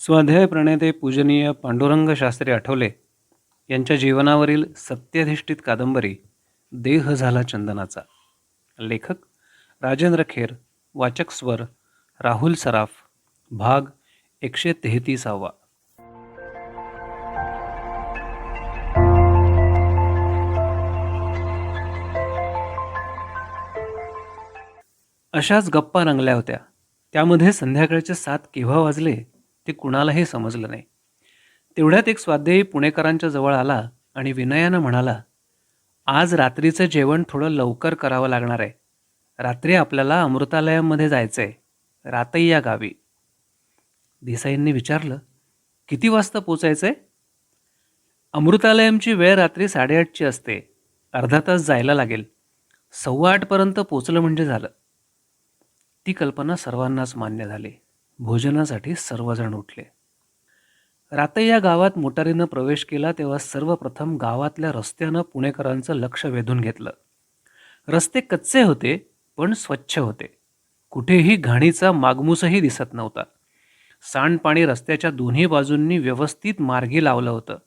स्वाध्याय प्रणेते पूजनीय पांडुरंग शास्त्री आठवले यांच्या जीवनावरील सत्याधिष्ठित कादंबरी देह झाला चंदनाचा. लेखक राजेंद्र खेर वाचक स्वर राहुल सराफ भाग एकशे तेहतीसावा. अशाच गप्पा रंगल्या होत्या. त्यामध्ये संध्याकाळचे सात केव्हा वाजले? ते कुणालाही समजलं नाही. तेवढ्यात एक स्वाध्यायी पुणेकरांच्या जवळ आला आणि विनयानं म्हणाला आज रात्रीचं जेवण थोडं लवकर करावं लागणार आहे. रात्री आपल्याला अमृतालयामध्ये जायचं आहे रातई या गावी. देसाईंनी विचारलं किती वाजता पोचायचं आहे अमृतालयमची वेळ रात्री साडेआठची असते. अर्धा तास जायला लागेल. सव्वा आठपर्यंत पोचलं म्हणजे झालं. ती कल्पना सर्वांनाच मान्य झाली. भोजनासाठी सर्वजण उठले. रातई या गावात मोटारीनं प्रवेश केला तेव्हा सर्वप्रथम गावातल्या रस्त्यानं पुणेकरांचं लक्ष वेधून घेतलं. रस्ते कच्चे होते पण स्वच्छ होते. कुठेही घाणीचा मागमूसही दिसत नव्हता. सांडपाणी रस्त्याच्या दोन्ही बाजूंनी व्यवस्थित मार्गी लावलं होतं.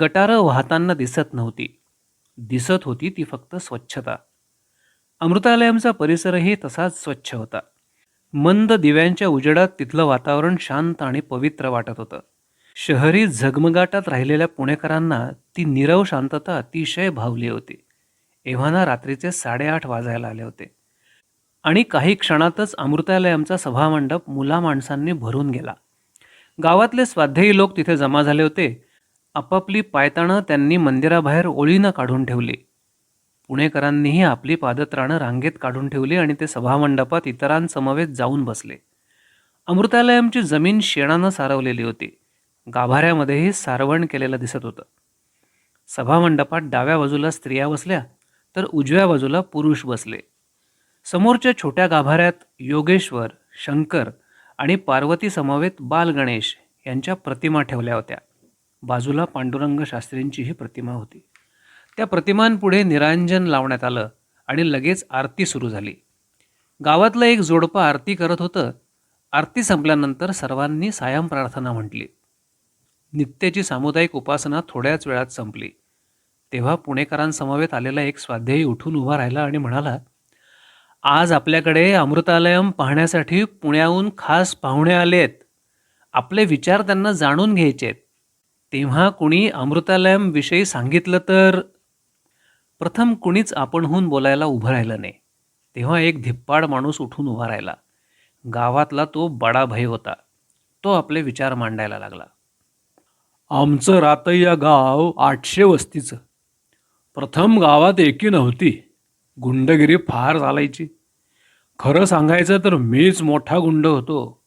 गटारं वाहताना दिसत नव्हती. दिसत होती ती फक्त स्वच्छता. अमृतालयमचा परिसरही तसाच स्वच्छ होता. मंद दिव्यांच्या उजेडात तिथलं वातावरण शांत आणि पवित्र वाटत होतं. शहरी झगमगाटात राहिलेल्या पुणेकरांना ती निरव शांतता अतिशय भावली होती. एव्हाना रात्रीचे साडेआठ वाजायला आले होते. आणि काही क्षणातच अमृतालयमचा सभामंडप मुला माणसांनी भरून गेला. गावातले स्वाध्यायी लोक तिथे जमा झाले होते. आपापली पायताणं त्यांनी मंदिराबाहेर ओळीनं काढून ठेवली. पुणेकरांनीही आपली पादत्राणं रांगेत काढून ठेवली आणि ते सभामंडपात इतरांसमवेत जाऊन बसले. अमृतालयमची जमीन शेणानं सारवलेली होती. गाभाऱ्यामध्येही सारवण केलेलं दिसत होतं. सभामंडपात डाव्या बाजूला स्त्रिया बसल्या तर उजव्या बाजूला पुरुष बसले. समोरच्या छोट्या गाभाऱ्यात योगेश्वर शंकर आणि पार्वती समवेत बाल गणेश यांच्या प्रतिमा ठेवल्या होत्या. बाजूला पांडुरंग शास्त्रींचीही प्रतिमा होती. त्या प्रतिमांपुढे निरांजन लावण्यात आलं आणि लगेच आरती सुरू झाली. गावातलं एक जोडपं आरती करत होतं. आरती संपल्यानंतर सर्वांनी सायम प्रार्थना म्हटली. नित्याची सामुदायिक उपासना थोड्याच वेळात संपली. तेव्हा पुणेकरांसमवेत आलेला एक स्वाध्यायी उठून उभा राहिला आणि म्हणाला आज आपल्याकडे अमृतालयम पाहण्यासाठी पुण्याहून खास पाहुणे आलेत. आपले विचार त्यांना जाणून घ्यायचेत. तेव्हा कुणी अमृतालयम विषयी सांगितलं तर प्रथम कुणीच आपणहून बोलायला उभं राहिलं नाही. तेव्हा एक धिप्पाड माणूस उठून उभा राहिला. गावातला तो बडा भय होता. तो आपले विचार मांडायला लागला. आमचं रातय्या गाव आठशे वस्तीचं. प्रथम गावात एकी नव्हती. गुंडगिरी फार चालायची. खरं सांगायचं तर मीच मोठा गुंड होतो.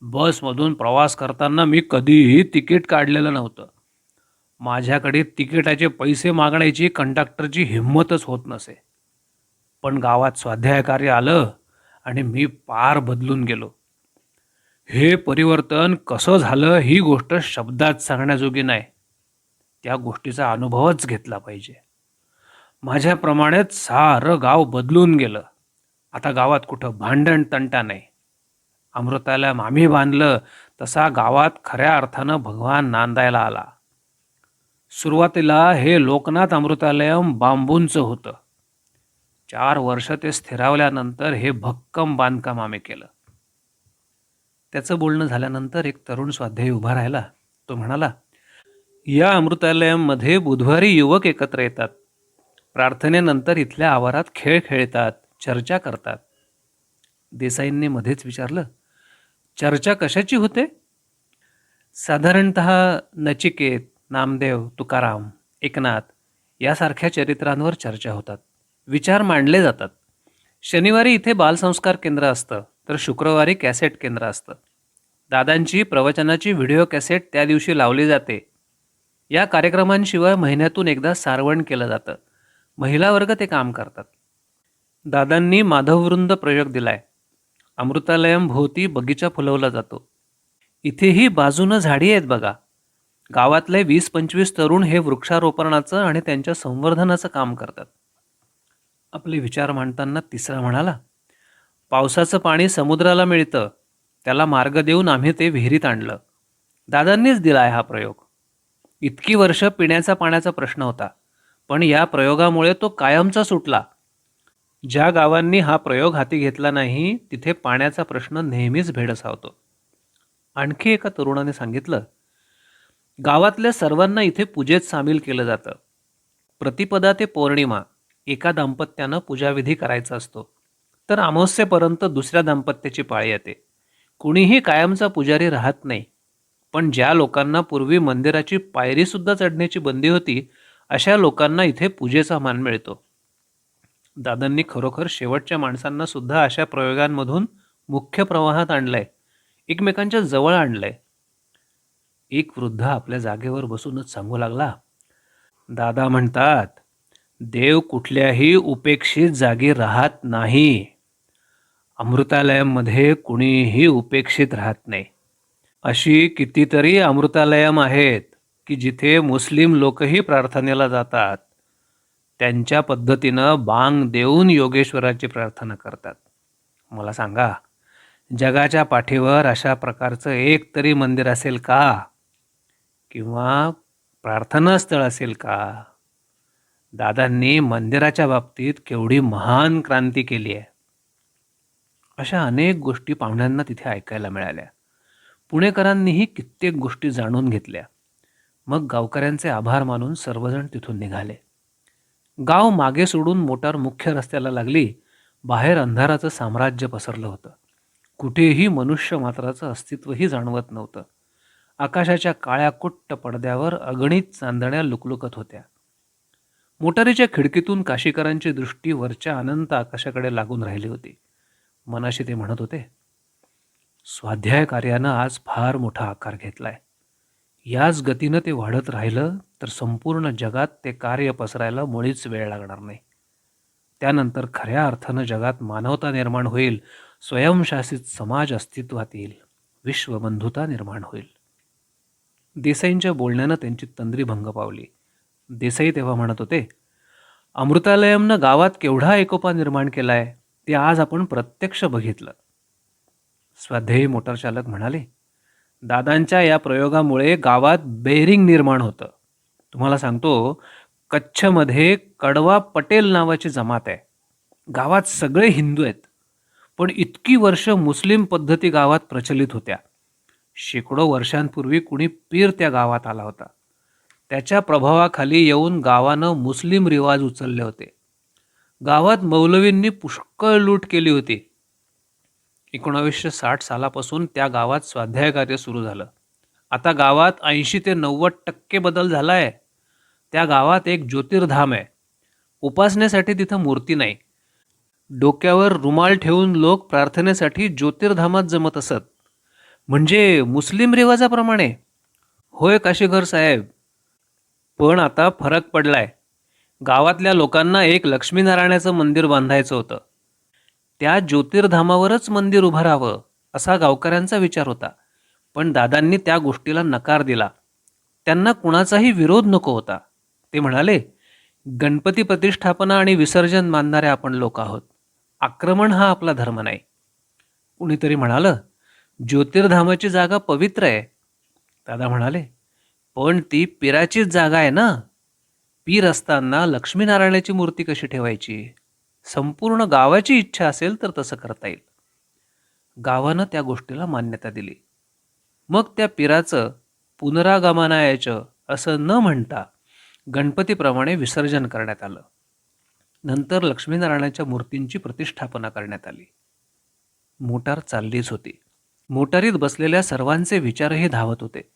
बसमधून प्रवास करताना मी कधीही तिकीट काढलेलं नव्हतं. माझ्याकडे तिकिटाचे पैसे मागण्याची कंडक्टरची हिंमतच होत नसे. पण गावात स्वाध्यायकार्य आलं आणि मी पार बदलून गेलो. हे परिवर्तन कसं झालं ही गोष्ट शब्दात सांगण्याजोगी नाही. त्या गोष्टीचा अनुभवच घेतला पाहिजे. माझ्याप्रमाणेच सारं गाव बदलून गेलं. आता गावात कुठं भांडण तंटा नाही. अमृताला मामी बांधलं तसा गावात खऱ्या अर्थानं भगवान नांदायला आला. सुरुवातीला हे लोकनाथ अमृतालयम बांबूंचं होतं. चार वर्ष ते स्थिरावल्यानंतर हे भक्कम बांधकाम आम्ही केलं. त्याचं बोलणं झाल्यानंतर एक तरुण स्वाध्यायी उभा राहिला. तो म्हणाला या अमृतालयममध्ये बुधवारी युवक एकत्र येतात. प्रार्थनेनंतर इथल्या आवारात खेळ खेळतात चर्चा करतात. देसाईंनी मध्येच विचारलं चर्चा कशाची होते? साधारणत नचिकेत नामदेव तुकाराम एकनाथ यासारख्या चरित्रांवर चर्चा होतात. विचार मांडले जातात. शनिवारी इथे बालसंस्कार केंद्र असतं तर शुक्रवारी कॅसेट केंद्र असतं. दादांची प्रवचनाची व्हिडिओ कॅसेट त्या दिवशी लावली जाते. या कार्यक्रमांशिवाय महिन्यातून एकदा सारवण केलं जातं. महिला वर्ग ते काम करतात. दादांनी माधववृंद प्रयोग दिलाय. अमृतालयम भोवती बगीचा फुलवला जातो. इथेही बाजूनं झाडी आहेत बघा. गावातले वीस पंचवीस तरुण हे वृक्षारोपणाचं आणि त्यांच्या संवर्धनाचं काम करतात. आपले विचार मांडताना तिसरा म्हणाला पावसाचं पाणी समुद्राला मिळतं त्याला मार्ग देऊन आम्ही ते विहिरीत आणलं. दादांनीच दिला आहे हा प्रयोग. इतकी वर्ष पिण्याचा पाण्याचा प्रश्न होता पण या प्रयोगामुळे तो कायमचा सुटला. ज्या गावांनी हा प्रयोग हाती घेतला नाही तिथे पाण्याचा प्रश्न नेहमीच भेडसावतो. आणखी एका तरुणाने सांगितलं गावातल्या सर्वांना इथे पूजेत सामील केलं जातं. प्रतिपदा ते पौर्णिमा एका दाम्पत्यानं पूजाविधी करायचा असतो. तर अमावस्येपर्यंत दुसऱ्या दाम्पत्याची पाळी येते. कुणीही कायमचा पुजारी राहत नाही. पण ज्या लोकांना पूर्वी मंदिराची पायरीसुद्धा चढण्याची बंदी होती अशा लोकांना इथे पूजेचा मान मिळतो. दादांनी खरोखर शेवटच्या माणसांना सुद्धा अशा प्रयोगांमधून मुख्य प्रवाहात आणलंय. एकमेकांच्या जवळ आणलंय. एक वृद्ध आपल्या जागेवर बसूनच सांगू लागला दादा म्हणतात देव कुठल्याही उपेक्षित जागी राहत नाही. अमृतालयममध्ये कुणीही उपेक्षित राहत नाही. अशी कितीतरी अमृतालयम आहेत की जिथे मुस्लिम लोकही प्रार्थनेला जातात. त्यांच्या पद्धतीनं बांग देऊन योगेश्वराची प्रार्थना करतात. मला सांगा जगाच्या पाठीवर अशा प्रकारचं एक तरी मंदिर असेल का? किंवा प्रार्थनास्थळ असेल का? दादांनी मंदिराच्या बाबतीत केवढी महान क्रांती केली आहे. अशा अनेक गोष्टी पाहुण्यांना तिथे ऐकायला मिळाल्या. पुणेकरांनीही कित्येक गोष्टी जाणून घेतल्या. मग गावकऱ्यांचे आभार मानून सर्वजण तिथून निघाले. गाव मागे सोडून मोटार मुख्य रस्त्याला लागली बाहेर अंधाराचं साम्राज्य पसरलं होतं. कुठेही मनुष्य मात्राचं अस्तित्वही जाणवत नव्हतं. आकाशाच्या काळ्या कुट्ट पडद्यावर अगणित चांदण्या लुकलुकत होत्या. मोटारीच्या खिडकीतून काशीकरांची दृष्टी वरच्या अनंत आकाशाकडे लागून राहिली होती. मनाशी ते म्हणत होते स्वाध्याय कार्यानं आज फार मोठा आकार घेतलाय. याच गतीनं ते वाढत राहिलं तर संपूर्ण जगात ते कार्य पसरायला मुळीच वेळ लागणार नाही. त्यानंतर खऱ्या अर्थानं जगात मानवता निर्माण होईल स्वयंशासित समाज अस्तित्वात येईल विश्वबंधुता निर्माण होईल. देसाईंच्या बोलण्यानं त्यांची तंद्री भंग पावली. देसाई तेव्हा म्हणत होते अमृतालयमनं गावात केवढा एकोपा निर्माण केला आहे ते आज आपण प्रत्यक्ष बघितलं. स्वाध्यायी मोटारचालक म्हणाले दादांच्या या प्रयोगामुळे गावात बेरिंग निर्माण होतं. तुम्हाला सांगतो कच्छमध्ये कडवा पटेल नावाची जमात आहे. गावात सगळे हिंदू आहेत. पण इतकी वर्ष मुस्लिम पद्धती गावात प्रचलित होत्या. शेकडो वर्षांपूर्वी कुणी पीर त्या गावात आला होता. त्याच्या प्रभावाखाली येऊन गावानं मुस्लिम रिवाज उचलले होते. गावात मौलवींनी पुष्कळ लूट केली होती. एकोणावीसशे साठ सालापासून त्या गावात स्वाध्याय कार्य सुरू झालं. आता गावात ऐंशी ते नव्वद टक्के बदल झाला आहे त्या गावात एक ज्योतिर्धाम आहे. उपासनेसाठी तिथं मूर्ती नाही. डोक्यावर रुमाल ठेवून लोक प्रार्थनेसाठी ज्योतिर्धामात जमत असत. म्हणजे मुस्लिम रिवाजाप्रमाणे. होय काशीघर साहेब पण आता फरक पडलाय. गावातल्या लोकांना एक लक्ष्मीनारायणाचं मंदिर बांधायचं होतं. त्या ज्योतिर्धामावरच मंदिर उभं राहावं असा गावकऱ्यांचा विचार होता. पण दादांनी त्या गोष्टीला नकार दिला. त्यांना कुणाचाही विरोध नको होता. ते म्हणाले गणपती प्रतिष्ठापना आणि विसर्जन मानणारे आपण लोक आहोत. आक्रमण हा आपला धर्म नाही. कुणीतरी म्हणालं ज्योतिर्धामाची जागा पवित्र आहे. दादा म्हणाले पण ती पिराचीच जागा आहे ना? पीर असताना लक्ष्मीनारायणाची मूर्ती कशी ठेवायची? संपूर्ण गावाची इच्छा असेल तर तसं करता येईल. गावानं त्या गोष्टीला मान्यता दिली. मग त्या पिराचं पुनरागमनायाचं असं न म्हणता गणपतीप्रमाणे विसर्जन करण्यात आलं. नंतर लक्ष्मीनारायणाच्या मूर्तींची प्रतिष्ठापना करण्यात आली. मोटार चाललीच होती. मोटारीत बसलेल्या सर्वांचे विचारही धावत होते.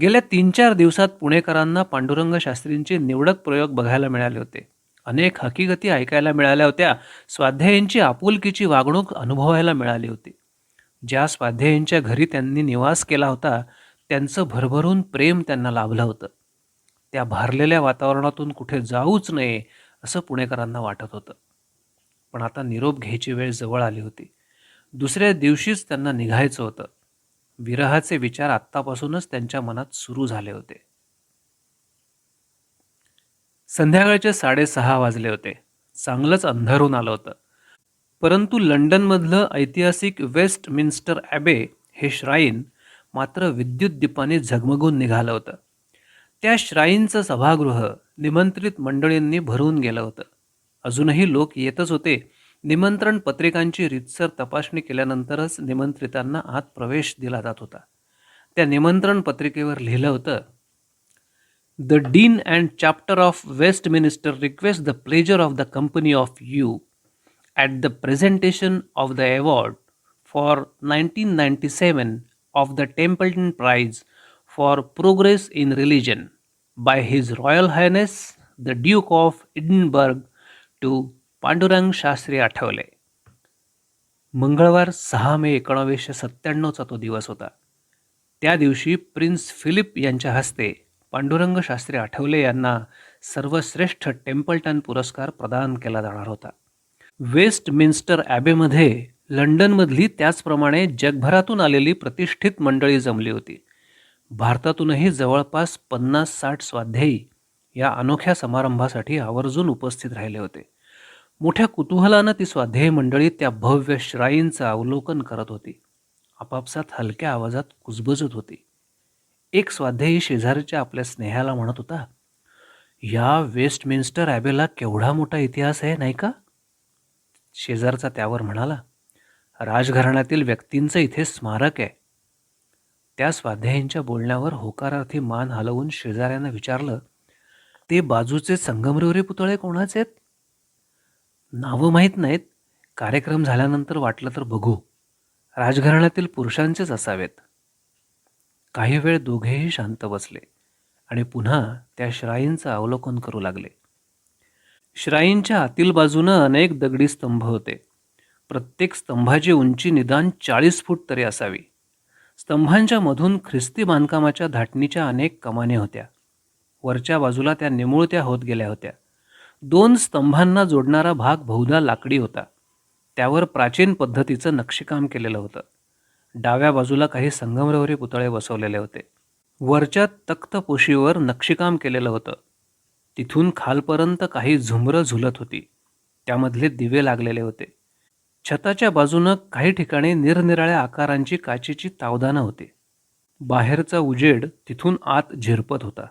गेल्या तीन चार दिवसात पुणेकरांना पांडुरंग शास्त्रींचे निवडक प्रयोग बघायला मिळाले होते. अनेक हकीकती ऐकायला मिळाल्या होत्या. स्वाध्यायींची आपुलकीची वागणूक अनुभवायला मिळाली होती. ज्या स्वाध्यायींच्या घरी त्यांनी निवास केला होता त्यांचं भरभरून प्रेम त्यांना लाभलं होतं. त्या भारलेल्या वातावरणातून कुठे जाऊच नये असं पुणेकरांना वाटत होतं. पण आता निरोप घ्यायची वेळ जवळ आली होती. दुसऱ्या दिवशीच त्यांना निघायचं होतं. विरहाचे विचार आत्तापासूनच त्यांच्या मनात सुरू झाले होते. संध्याकाळचे साडेसहा वाजले होते. चांगलंच अंधारून आलं होतं. परंतु लंडनमधलं ऐतिहासिक वेस्ट मिन्स्टर ॲबे हे श्राईन मात्र विद्युत दीपाने झगमगून निघालं होतं. त्या श्राईनचं सभागृह निमंत्रित मंडळींनी भरून गेलं होतं. अजूनही लोक येतच होते निमंत्रण पत्रिकांची रितसर तपासणी केल्यानंतरच निमंत्रितांना आत प्रवेश दिला जात होता. त्या निमंत्रण पत्रिकेवर लिहिलं होतं the dean and chapter of Westminster request the pleasure of the company of you at the presentation of the award for nineteen ninety seven of the Templeton prize for progress in religion by his royal highness the duke of Edinburgh to Pandurang Shastri Athavale. मंगळवार सहा मे एकोणावीसशे सत्त्याण्णवचा तो दिवस होता. त्या दिवशी prince Philip यांच्या हस्ते पांडुरंग शास्त्री आठवले यांना सर्वश्रेष्ठ टेम्पल्टन पुरस्कार प्रदान केला जाणार होता. वेस्टमिन्स्टर ॲबेमध्ये लंडनमधली त्याचप्रमाणे जगभरातून आलेली प्रतिष्ठित मंडळी जमली होती. भारतातूनही जवळपास पन्नास साठ स्वाध्यायी या अनोख्या समारंभासाठी आवर्जून उपस्थित राहिले होते. मोठ्या कुतूहलानं ती स्वाध्यायी मंडळी त्या भव्य श्राईंचं अवलोकन करत होती. आपापसात हलक्या आवाजात कुजबजत होती. एक स्वाध्यायी शेजारच्या आपल्या स्नेहाला म्हणत होता या वेस्टमिन्स्टर ॲबेला केवढा मोठा इतिहास आहे नाही का? शेजारचा त्यावर म्हणाला राजघराण्यातील व्यक्तींचं इथे स्मारक आहे. त्या स्वाध्यायींच्या बोलण्यावर होकारार्थी मान हलवून शेजाऱ्यानं विचारलं ते बाजूचे संगमरवरी पुतळे कोणाचे आहेत? नावं माहीत नाहीत. कार्यक्रम झाल्यानंतर वाटलं तर बघू. राजघराण्यातील पुरुषांचेच असावेत. काही वेळ दोघेही शांत बसले आणि पुन्हा त्या श्राईंचं अवलोकन करू लागले. श्राईंच्या आतील बाजूनं अनेक दगडी स्तंभ होते. प्रत्येक स्तंभाची उंची निदान चाळीस फूट तरी असावी. स्तंभांच्या मधून ख्रिस्ती बांधकामाच्या धाटणीच्या अनेक कमाने होत्या. वरच्या बाजूला त्या निमुळत्या होत गेल्या होत्या. दोन स्तंभांना जोडणारा भाग बहुधा लाकडी होता. त्यावर प्राचीन पद्धतीचं नक्षीकाम केलेलं होतं. डाव्या बाजूला काही संगमरवरी पुतळे बसवलेले होते. वरच्या तख्तपोशीवर नक्षीकाम केलेलं होतं. तिथून खालपर्यंत काही झुमरं झुलत होती. त्यामधले दिवे लागलेले होते. छताच्या बाजूनं काही ठिकाणी निरनिराळ्या आकारांची काचेची तावदानं होती. बाहेरचा उजेड तिथून आत झिरपत होता.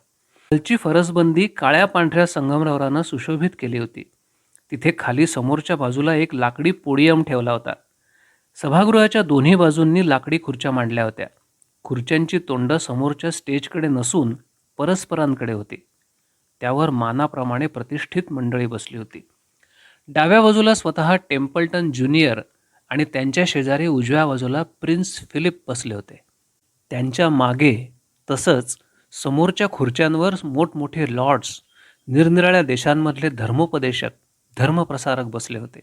खालची फरसबंदी काळ्या पांढऱ्या संगमरवरानं सुशोभित केली होती. तिथे खाली समोरच्या बाजूला एक लाकडी पोडियम ठेवला होता. सभागृहाच्या दोन्ही बाजूंनी लाकडी खुर्च्या मांडल्या होत्या. खुर्च्यांची तोंड समोरच्या स्टेजकडे नसून परस्परांकडे होती. त्यावर मानाप्रमाणे प्रतिष्ठित मंडळी बसली होती. डाव्या बाजूला स्वतः टेम्पल्टन ज्युनियर आणि त्यांच्या शेजारी उजव्या बाजूला प्रिन्स फिलिप बसले होते. त्यांच्या मागे तसंच समोरच्या खुर्च्यांवर मोठमोठे लॉर्ड्स निरनिराळ्या देशांमधले धर्मोपदेशक धर्मप्रसारक बसले होते.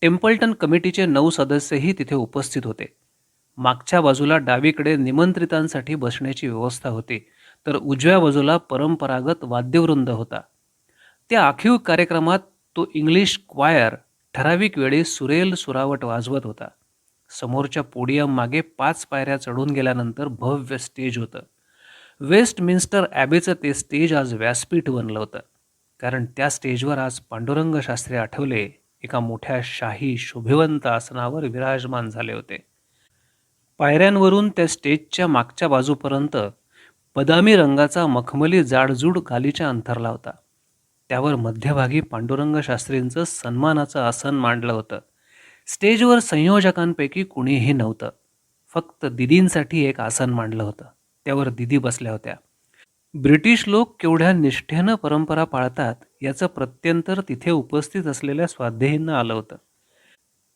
टेम्पल्टन कमिटीचे नऊ सदस्यही तिथे उपस्थित होते. मागच्या बाजूला डावीकडे निमंत्रितांसाठी बसण्याची व्यवस्था होती तर उजव्या बाजूला परंपरागत वाद्यवृंद होता. त्या आखीव कार्यक्रमात तो इंग्लिश क्वायर ठराविक वेळी सुरेल सुरावट वाजवत होता. समोरच्या पोडियम मागे पाच पायऱ्या चढून गेल्यानंतर भव्य स्टेज होतं. वेस्टमिन्स्टर ॲबेचं ते स्टेज आज व्यासपीठ बनलं होतं. कारण त्या स्टेजवर आज पांडुरंग शास्त्री आठवले एका मोठ्या शाही शोभिवंत आसनावर विराजमान झाले होते. पायऱ्यांवरून त्या स्टेजच्या मागच्या बाजूपर्यंत बदामी रंगाचा मखमली जाडजूड गालीच्या अंथरला होता. त्यावर मध्यभागी पांडुरंग शास्त्रींचं सन्मानाचं आसन मांडलं होतं. स्टेजवर संयोजकांपैकी कुणीही नव्हतं. फक्त दिदींसाठी एक आसन मांडलं होतं. त्यावर दिदी बसल्या होत्या. ब्रिटिश लोक केवढ्या निष्ठेनं परंपरा पाळतात याचं प्रत्यंतर तिथे उपस्थित असलेल्या स्वाध्यायींना आलं होतं.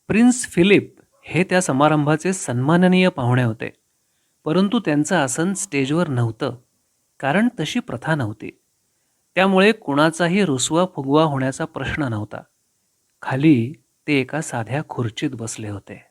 प्रिन्स फिलिप हे त्या समारंभाचे सन्माननीय पाहुणे होते. परंतु त्यांचं आसन स्टेजवर नव्हतं कारण तशी प्रथा नव्हती. त्यामुळे कुणाचाही रुसवा फुगवा होण्याचा प्रश्न नव्हता. खाली ते एका साध्या खुर्चीत बसले होते.